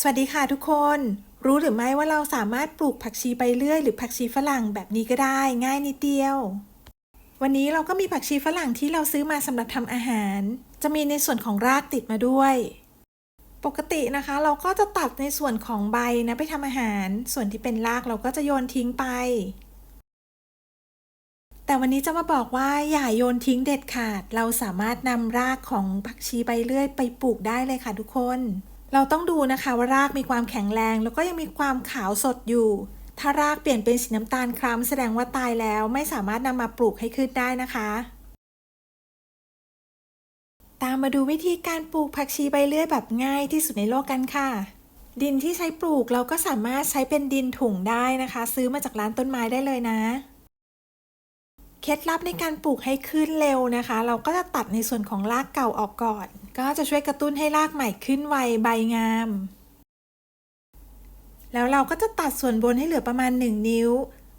สวัสดีค่ะทุกคน รู้หรือไม่ว่าเราสามารถปลูกผักชีใบเลื่อยหรือผักชีฝรั่งแบบนี้ก็ได้ง่ายนิดเดียว วันนี้เราก็มีผักชีฝรั่งที่เราซื้อมาสำหรับทำอาหาร จะมีในส่วนของรากติดมาด้วย ปกตินะคะ เราก็จะตัดในส่วนของใบนะไปทำอาหาร ส่วนที่เป็นรากเราก็จะโยนทิ้งไป แต่วันนี้จะมาบอกว่าอย่าโยนทิ้งเด็ดขาด เราสามารถนำรากของผักชีใบเลื่อยไปปลูกได้เลยค่ะทุกคน เราต้องดูนะคะว่ารากมีความแข็งแรง แล้วก็ยังมีความขาวสดอยู่ ถ้ารากเปลี่ยนเป็นสีน้ำตาลคล้ำแสดงว่าตายแล้วไม่สามารถนำมาปลูกให้ขึ้นได้นะคะ ตามมาดูวิธีการปลูกผักชีใบเลื่อยแบบง่ายที่สุดในโลกกันค่ะ ดินที่ใช้ปลูกเราก็สามารถใช้เป็นดินถุงได้นะคะ ซื้อมาจากร้านต้นไม้ได้เลยนะ เคล็ดลับในการปลูกให้ขึ้นเร็วนะคะ เราก็จะตัดในส่วนของรากเก่าออกก่อน ก็จะช่วยกระตุ้นให้รากใหม่ขึ้นไวใบงาม แล้วเราก็จะตัดส่วนบนให้เหลือประมาณ 1 นิ้ว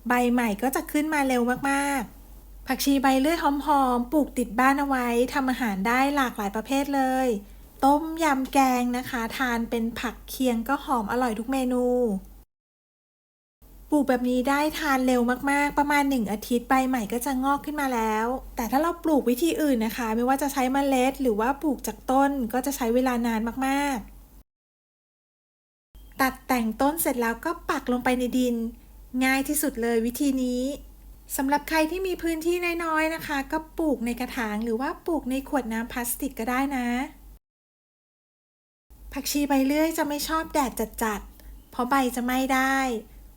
ใบใหม่ก็จะขึ้นมาเร็วมากๆ ผักชีใบเลื่อยหอมๆปลูกติดบ้านเอาไว้ทำอาหารได้หลากหลายประเภทเลย ต้มยำแกงนะคะ ทานเป็นผักเคียงก็หอมอร่อยทุกเมนู ปลูกแบบนี้ได้ทานเร็วมากๆ ประมาณ 1 อาทิตย์ใบใหม่ก็จะงอกขึ้นมาแล้ว แต่ถ้าเราปลูกวิธีอื่นนะคะ ไม่ว่าจะใช้มเมล็ด หรือว่าปลูกจากต้นก็จะใช้เวลานานมากๆ ตัดแต่งต้นเสร็จแล้วก็ปักลงไปในดิน ง่ายที่สุดเลยวิธีนี้สำหรับใครที่มีพื้นที่น้อยๆนะคะ ก็ปลูกในกระถางหรือว่าปลูกในขวดน้ำพลาสติกก็ได้นะ ผักชีใบเลื่อยจะไม่ชอบแดดจัดๆเพราะใบจะไหม้ได้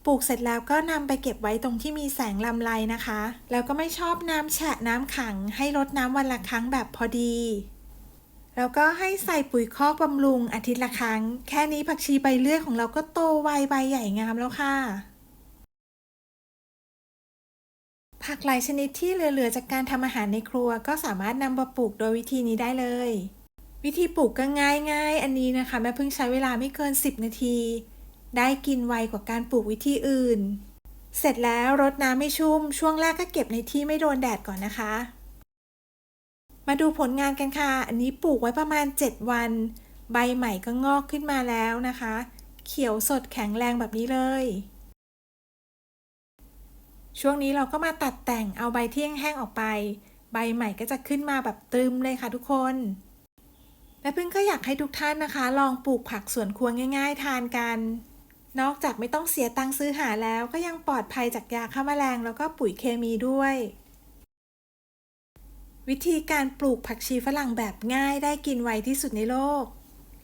ปลูกเสร็จแล้วก็นำไปเก็บไว้ตรงที่มีแสงลำไรนะคะ แล้วก็ไม่ชอบน้ำแฉะน้ำขัง ให้รดน้ำวันละครั้งแบบพอดี แล้วก็ให้ใส่ปุ๋ยคอกบำรุงอาทิตย์ละครั้ง แค่นี้ผักชีใบเลื่อยของเราก็โตไวใบใหญ่งามแล้วค่ะ ผักหลายชนิดที่เหลือๆจากการทำอาหารในครัว ก็สามารถนำมาปลูกโดยวิธีนี้ได้เลย วิธีปลูกก็ง่ายๆ อันนี้นะคะแม่เพิ่งใช้เวลาไม่เกิน 10 นาที ได้กินไวกว่าการปลูกวิธีอื่น เสร็จแล้วรดน้ำไม่ชุ่ม ช่วงแรกก็เก็บในที่ไม่โดนแดดก่อนนะคะ มาดูผลงานกันค่ะ อันนี้ปลูกไว้ประมาณ 7 วัน ใบใหม่ก็งอกขึ้นมาแล้วนะคะ เขียวสดแข็งแรงแบบนี้เลย ช่วงนี้เราก็มาตัดแต่งเอาใบที่แห้งๆออกไป ใบใหม่ก็จะขึ้นมาแบบตรึมเลยค่ะทุกคนแม่พึ่งก็อยากให้ทุกท่านนะคะ ลองปลูกผักสวนครัวง่าย ๆ ทานกัน นอกจากไม่ต้องเสียตังค์ซื้อหาแล้วก็ยังปลอดภัยจากยาฆ่าแมลงแล้วก็ปุ๋ยเคมีด้วย วิธีการปลูกผักชีฝรั่งแบบง่ายได้กินไวที่สุดในโลก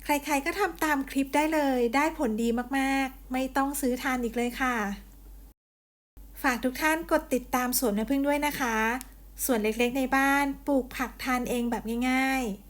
ใครๆก็ทำตามคลิปได้เลย ได้ผลดีมากๆ ไม่ต้องซื้อทานอีกเลยค่ะ ฝากทุกท่านกดติดตามสวนแม่พึ่งด้วยนะคะ ส่วนเล็กๆในบ้านปลูกผักทานเองแบบง่ายๆ